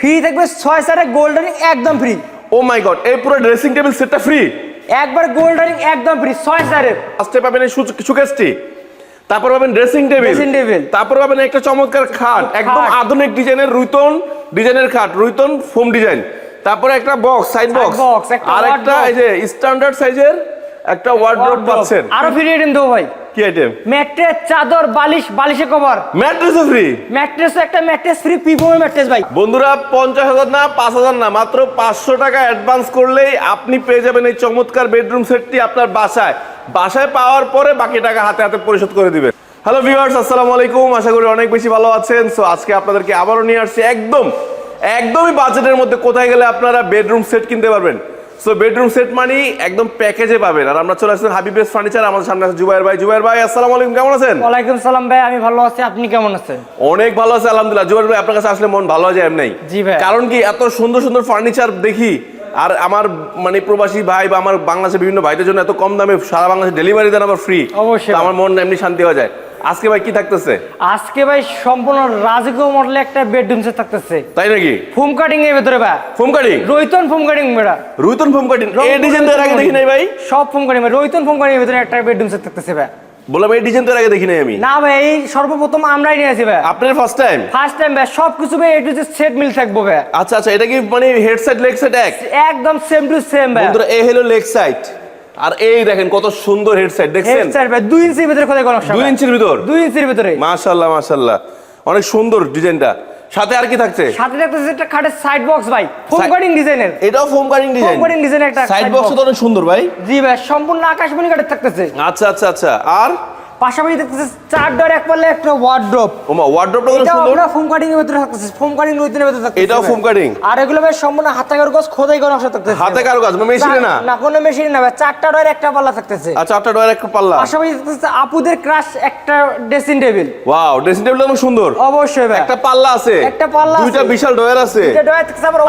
Free থাকবে ছয় সারে গোল্ডেন একদম ফ্রি ও মাই গড এই পুরো ড্রেসিং টেবিল সেটটা ফ্রি একবার গোল্ড গোল্ডেন একদম ফ্রি ছয় সারের ফার্স্টে পাবেন এই সুকেসটি তারপর পাবেন ড্রেসিং টেবিল Dressing টেবিল তারপর পাবেন একটা চমৎকার খাট একদম আধুনিক ডিজাইনের রুইতন ডিজাইনের খাট রুইতন ফোম ডিজাইন তারপরে একটা বক্স সাইড বক্স আর একটা এই যে স্ট্যান্ডার্ড সাইজের একটা ওয়ার্ড্রোব পাচ্ছেন। আরও ফ্রি আইটেম দেবো ভাই। কি আইটেম ম্যাট্রেস চাদর বালিশ বালিশে কভার। ম্যাট্রেসও ফ্রি ম্যাট্রেস একটা ম্যাট্রেস ফ্রি পিপোমের ম্যাট্রেস ভাই। বন্ধুরা পঞ্চাশ হাজার না পাঁচ হাজার না মাত্র পাঁচশো টাকা অ্যাডভান্স করলেই আপনি পেয়ে যাবেন এই চমৎকার বেডরুম সেটটি আপনার বাসায়। বাসায় পাওয়ার পরে বাকি টাকা হাতে হাতে পরিশোধ করে দিবেন। হ্যালো ভিউয়ার্স আসসালামু আলাইকুম। আশা করি অনেক বেশি ভালো আছেন। সো আজকে আপনাদেরকে আবারও নিয়ে আসছি একদম একদমই বাজেটের মধ্যে কোথায় গেলে আপনারা বেডরুম সেট কিনতে পারবেন? সো বেডরুম সেট মানি একদম প্যাকেজে পাবেন। আর আমরা চলে আসছেন হাবিবেস ফার্নিচার আমাদের সামনে আছে জুবাইর ভাই। জুবাইর ভাই আসসালামু আলাইকুম কেমন আছেন? ওয়ালাইকুম সালাম ভাই আমি ভালো আছি। আপনি কেমন আছেন? অনেক ভালো আছে আলহামদুলিল্লাহ। জুবাইর ভাই আপনার কাছে আসলে মন ভালো হয়ে যায় এমনি। জি ভাই। কারণ কি এত সুন্দর সুন্দর ফার্নিচার দেখি আর আমার মানে প্রবাসী ভাই বা আমার বাংলাদেশের বিভিন্ন ভাইদের জন্য এত কম দামে সারা বাংলাদেশে ডেলিভারি দেন আবার ফ্রি অবশ্যই। আমার মন এমনি শান্তি হয়ে যায়। আজকে ভাই কি থাকতেছে? আজকে ভাই সম্পূর্ণ রাজকীয় মডেলে একটা বেডরুম সেট থাকতেছে। তাই নাকি? ফোম কাটিং এর ভেতরে ভাই। ফোম কাটিং রৈতন ফোম কাটিং বেড়া রুইতন ফোম কাটিং এই ডিজাইন তো আগে দেখি নাই ভাই। সব ফোম কাটিং রৈতন ফোম কাটিং এর ভেতরে একটা বেডরুম সেট থাকতেছে ভাই। বললাম এই ডিজাইন তো আগে দেখি নাই আমি। না ভাই এই সর্বপ্রথম আমরাই নিয়ে আসি ভাই। আপনার ফার্স্ট টাইম ফার্স্ট টাইম ভাই সব কিছু ভাই এ টু সেট মিল থাকব ভাই। আচ্ছা আচ্ছা এটা কি মানে হেডসেট লেগ সেট এক? একদম সেম টু সেম ভাই। বন্ধুরা এই হলো লেগ সাইড আর এই দেখেন কত সুন্দর হেডসেট দেখছেন? হেড ভাই দুই ইঞ্চির ভিতরে কোথায় কোনো দুই ইঞ্চির ভিতর? দুই ইঞ্চির ভিতরে। মাশাল্লাহ মাশাল্লাহ অনেক সুন্দর ডিজাইনটা। সাথে আর কি থাকছে? সাথে থাকতেছে একটা খাটের সাইড বক্স ভাই ফোম কাটিং ডিজাইনের এটাও foam cutting design foam cutting design একটা সাইড বক্স তো অনেক সুন্দর ভাই। জি ভাই সম্পূর্ণ আকাশমণি কাটের থাকতেছে। আচ্ছা আচ্ছা আচ্ছা। আর? পাশাপাশি দেখতেছে চার ডোর এক পাল্লে একটা ওয়ার্ড্রোপ ওমা ওয়ার্ড্রপটা তো এটাও সুন্দর। আমরা ফোম কাটিং এর ভিতরে থাকতেছে ফোম কাটিং রুটিনের ভিতরে থাকতেছে এটাও ভাই। foam cutting? আর এগুলো ভাই সম্পূর্ণ হাতে কারুকাজ খোদাই করা নকশা থাকতেছে হাতে কারও কাজ মেশিনে না না। কোনো মেশিন না ভাই চারটা ডোর একটা পাল্লা থাকতেছে। আচ্ছা আপনার ডয়ের একটা পাল্লা। পাশাপাশি দেখতেছে আপুদের ক্রাশ একটা dressing table wow dressing table অনেক সুন্দর। অবশ্যই ভাই। একটা পাল্লা আছে। একটা পাল্লা দুইটা বিশাল ডয়ার আছে। এটা ডয়ার থাকতেছে আবার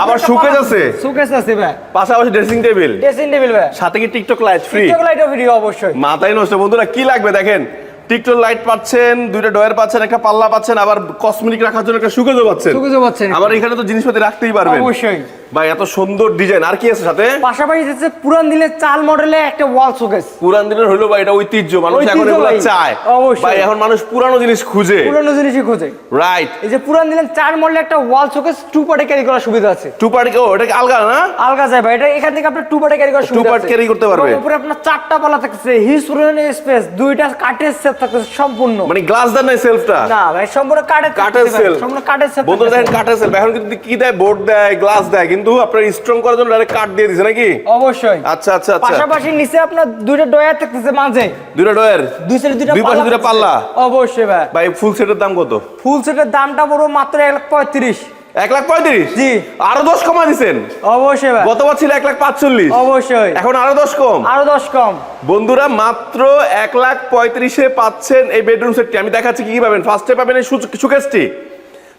আছে। সুকেস আছে ভাই। পাশাপাশি ড্রেসিং টেবিল ড্রেসিং টেবিল ভাই। সাথে কি টিকটক লাইট ফ্রি টিকটক লাইটও ভিডিও অবশ্যই। মাথায় নষ্ট বন্ধুরা কি লাগবে দেখেন? টিকটক লাইট পাচ্ছেন দুইটা ডয়ার পাচ্ছেন একটা পাল্লা পাচ্ছেন আবার কসমেটিক রাখার জন্য একটা পাচ্ছেন। পাচ্ছেন। আবার এখানে তো জিনিসপাতি রাখতেই পারবেন। অবশ্যই। ভাই এত সুন্দর ডিজাইন আর কি আছে সাথে? পাশাপাশি পুরান দিনের চাল মডেলে একটা ওয়াল শোকেস পুরান দিনের হলো ভাই এটা ঐতিহ্য। মানুষ এখন এগুলো চায়। অবশ্যই। ভাই এখন মানুষ পুরানো জিনিস খুঁজে। পুরানো জিনিসই খোঁজে। রাইট এই যে পুরান দিনের চার মডেলে একটা ওয়াল শোকেস টু পার্টে ক্যারি করার সুবিধা আছে। টু পার্টি ও এটা আলগা না? আলগা যায় ভাই। এটা এখান থেকে আপনার টু পার্টে ক্যারি করার সুবিধা part আছে। carry করতে পারবে। উপরে আপনার চারটা পালা থাকছে হিউজ পরিমাণে স্পেস দুইটা কাঠের সেট থাকতেছে সম্পূর্ণ। মানে গ্লাস দেন নাই সেলফটা? না ভাই সম্পূর্ণ কাঠের কাঠের সম্পূর্ণ কাঠের বন্ধুরা দেখেন কাঠের এখন কিন্তু কি দেয়? বোর্ড দেয় গ্লাস দেয় কিন্তু আপনার স্ট্রং করার জন্য ডাইরেক্ট কাঠ দিয়ে দিছে নাকি? অবশ্যই। আচ্ছা আচ্ছা আচ্ছা। পাশাপাশি নিচে আপনার দুইটা ডয়ার থাকতেছে মাঝে। দুইটা ডয়ের দুই সাইডে দুইটা দুই পাশে দুইটা পাল্লা। অবশ্যই ভাই। ভাই ফুল সেটের দাম কত? ফুল সেটের দামটা পড়ব মাত্র এক লাখ পঁয়ত্রিশ। এক লাখ পঁয়ত্রিশ? জি। আরও দশ কমা দিছেন? অবশ্যই ভাই। গতবার ছিল এক লাখ পাঁচচল্লিশ। অবশ্যই। এখন আরও দশ কম। আরও দশ কম। বন্ধুরা মাত্র এক লাখ পঁয়ত্রিশে পাচ্ছেন এই বেডরুম সেটটি আমি দেখাচ্ছি কি কি পাবেন। ফার্স্টে পাবেন এই সুকেসটি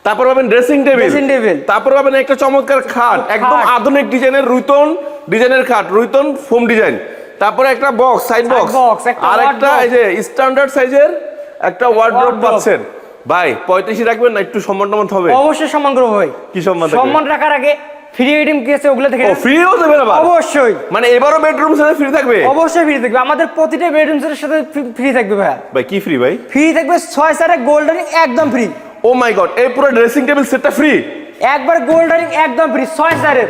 তারপর পাবেন ড্রেসিং টেবিল Dressing table। তারপর পাবেন একটা চমৎকার খাট। একদম আধুনিক ডিজাইনের রুইতন ডিজাইনের খাট রুইতন ফোম ডিজাইন তারপরে একটা বক্স সাইড বক্স আর একটা এই যে স্ট্যান্ডার্ড সাইজের একটা ওয়ার্ড্রোব। পাচ্ছেন। ভাই পঁয়ত্রিশে রাখবেন না? একটু সম্মান টমান হবে। অবশ্যই সম্মান করব ভাই। কি সম্মান সম্মান রাখার আগে ফ্রি আইটেম কি আছে ওগুলো থেকে ফ্রিও দেবেন আবার? অবশ্যই। মানে এবারও বেডরুম সেট ফ্রি থাকবে? অবশ্যই ফ্রি থাকবে। আমাদের প্রতিটা বেডরুম সেটের সাথে ফ্রি থাকবে ভাই ভাই কি ফ্রি ভাই? ফ্রি থাকবে ছয় সারে গোল্ডেন একদম ফ্রি ও মাই গড এই পুরো ড্রেসিং টেবিল সেটটা ফ্রি একবার গোল্ডেন একদম ফ্রি ছয় সারের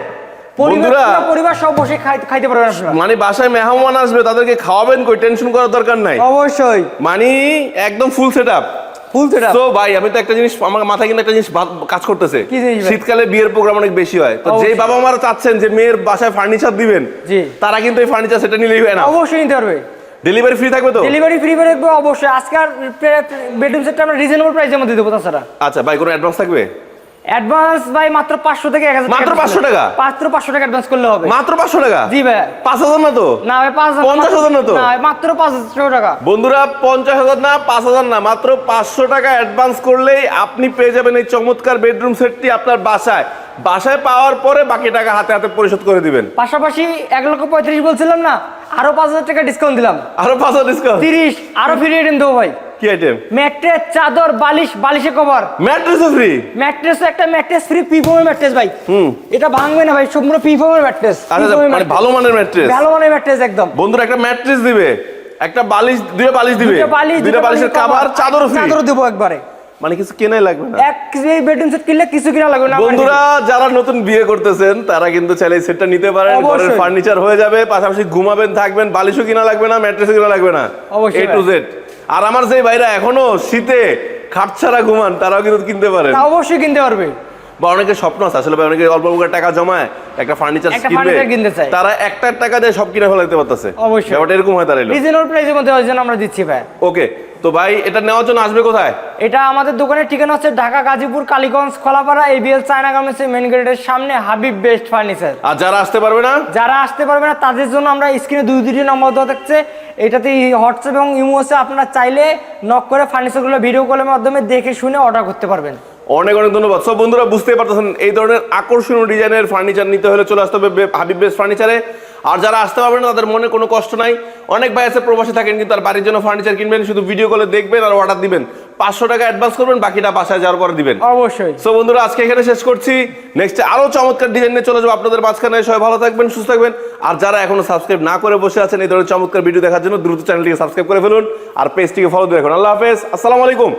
পরিবার পরিবার সব বসে খাই- খাইতে মানে বাসায় মেহমান আসবে তাদেরকে খাওয়াবেন কই? টেনশন করার দরকার নাই। অবশ্যই। মানে একদম full set up full set তো ভাই আমি তো একটা জিনিস আমার মাথায় কিন্তু একটা জিনিস কাজ করতেছে। কি জিনিস শীতকালে বিয়ের প্রোগ্রাম অনেক বেশি হয়। তো। যেই বাবা মারা চাচ্ছেন যে মেয়ের বাসায় ফার্নিচার দিবেন জি। তারা কিন্তু এই ফার্নিচার সেটা নিলেই হয় না। অবশ্যই নিতে পারবে। ডেলিভারি ফ্রি থাকবে তো? ডেলিভারি ফ্রি থাকবে অবশ্যই। আজকাল বেডরুম সেটটা আমরা রিজনেবল প্রাইসের মধ্যে দেবো তাছাড়া। আচ্ছা ভাই কোনো অ্যাডভান্স থাকবে? অ্যাডভান্স ভাই মাত্র পাঁচশো থেকে এক হাজার মাত্র 500 টাকা? মাত্র পাঁচশো টাকা অ্যাডভান্স করলে হবে। মাত্র পাঁচশো টাকা? জি ভাই। পাঁচ হাজার না তো? না ভাই পাঁচ হাজার- পঞ্চাশ হাজার না তো? না মাত্র পাঁচ হাজার টাকা। বন্ধুরা পঞ্চাশ হাজার না পাঁচ হাজার না মাত্র পাঁচশো টাকা অ্যাডভান্স করলেই আপনি পেয়ে যাবেন এই চমৎকার বেডরুম সেটটি আপনার বাসায়। বাসায় পাওয়ার পরে বাকি টাকা হাতে হাতে পরিশোধ করে দিবেন। পাশাপাশি এক লক্ষ পঁয়ত্রিশ বলছিলাম না আরও পাঁচ হাজার টাকা ডিসকাউন্ট দিলাম। আরও পাঁচ হাজার ডিসকাউন্ট তিরিশ আরও ফ্রি আইটেম দেবো ভাই। কি আইটেম ম্যাট্রেস চাদর বালিশ বালিশে কভার। ম্যাট্রেসও ফ্রি ম্যাট্রেস একটা ম্যাট্রেস ফ্রি পিফর্মের ম্যাট্রেস ভাই। হুম। এটা ভাঙবে না ভাই সম্পূর্ণ পিফর্মের ম্যাট্রেস। আচ্ছা মানে ভালো মানের ম্যাট্রেস। ভালো মানের ম্যাট্রেস একদম। বন্ধুরা একটা ম্যাট্রেস দিবে। একটা বালিশ দুইটা বালিশ দিবে। দুটো বালিশের কাভার চাদরও ফ্রি চাদরও দেবো একবারে। মানে কিছু কেনাই লাগবে না। এক কেজি বেডরুম সেট কিনলে কিছু কিনা লাগবে না বন্ধুরা যারা নতুন বিয়ে করতেছেন তারা কিন্তু চাইলে এই সেটটা নিতে পারেন। ঘরের ফার্নিচার হয়ে যাবে পাশাপাশি ঘুমাবেন থাকবেন বালিশও কিনা লাগবে না ম্যাট্রেসও কিনা লাগবে না। অবশ্যই এ টু জেড আর আমার যে ভাইরা এখনও শীতে খাট ছাড়া ঘুমান তারাও কিন্তু কিনতে পারে। তা অবশ্যই কিনতে পারবে। বা অনেকের স্বপ্ন আছে আসলে ভাই অনেকে অল্প অল্প টাকা জমায় একটা ফার্নিচার কিনবে। তারা একটা টাকা দিয়ে সব কিনে ফেলাতে পারতেছে। অবশ্যই। ব্যাপারটা এরকম হয় তারা রিজনেবল প্রাইসের মধ্যে আমরা দিচ্ছি ভাই। ওকে তো ভাই এটা নেওয়ার জন্য আসবে কোথায়? এটা আমাদের দোকানের ঠিকানা হচ্ছে ঢাকা গাজীপুর কালীগঞ্জ খোলাপাড়া এবিএল চায়না গার্মেন্টসের মেন গেটের সামনে হাবিব বেস্ট ফার্নিচার আর যারা আসতে পারবে না? যারা আসতে পারবে না তাদের জন্য আমরা স্ক্রিনে দুই দুটি নম্বর দেওয়া থাকছে। এটাতে হোয়াটসঅ্যাপ এবং ইমো আছে আপনারা চাইলে নক করে ফার্নিচারগুলো ভিডিও কলের মাধ্যমে দেখে শুনে অর্ডার করতে পারবেন। অনেক অনেক ধন্যবাদ। সব বন্ধুরা বুঝতেই পারতেছেন এই ধরনের আকর্ষণীয় ডিজাইনের ফার্নিচার নিতে হলে চলে আসতে হবে হাবিব বেস ফার্নিচারে আর যারা আসতে পারবেন না তাদের মনে কোনো কষ্ট নাই। অনেক ভাই আছে প্রবাসে থাকেন কিন্তু তার বাড়ির জন্য ফার্নিচার কিনবেন শুধু ভিডিও কলে দেখবেন আর অর্ডার দিবেন। পাঁচশো টাকা অ্যাডভান্স করবেন বাকিটা বাসায় যাওয়ার পরে দিবেন। অবশ্যই। সো বন্ধুরা আজকে এখানে শেষ করছি। নেক্সট আরও চমৎকার ডিজাইন নিয়ে চলে যাব আপনাদের মাঝখানে। সবাই ভালো থাকবেন সুস্থ থাকবেন। আর যারা এখনও সাবস্ক্রাইব না করে বসে আছেন এই ধরনের চমৎকার ভিডিও দেখার জন্য দ্রুত চ্যানেলটিকে সাবস্ক্রাইব করে ফেলুন। আর পেজটিকে ফলো দিয়ে রাখুন। আল্লাহ হাফেজ। আসসালামু আলাইকুম।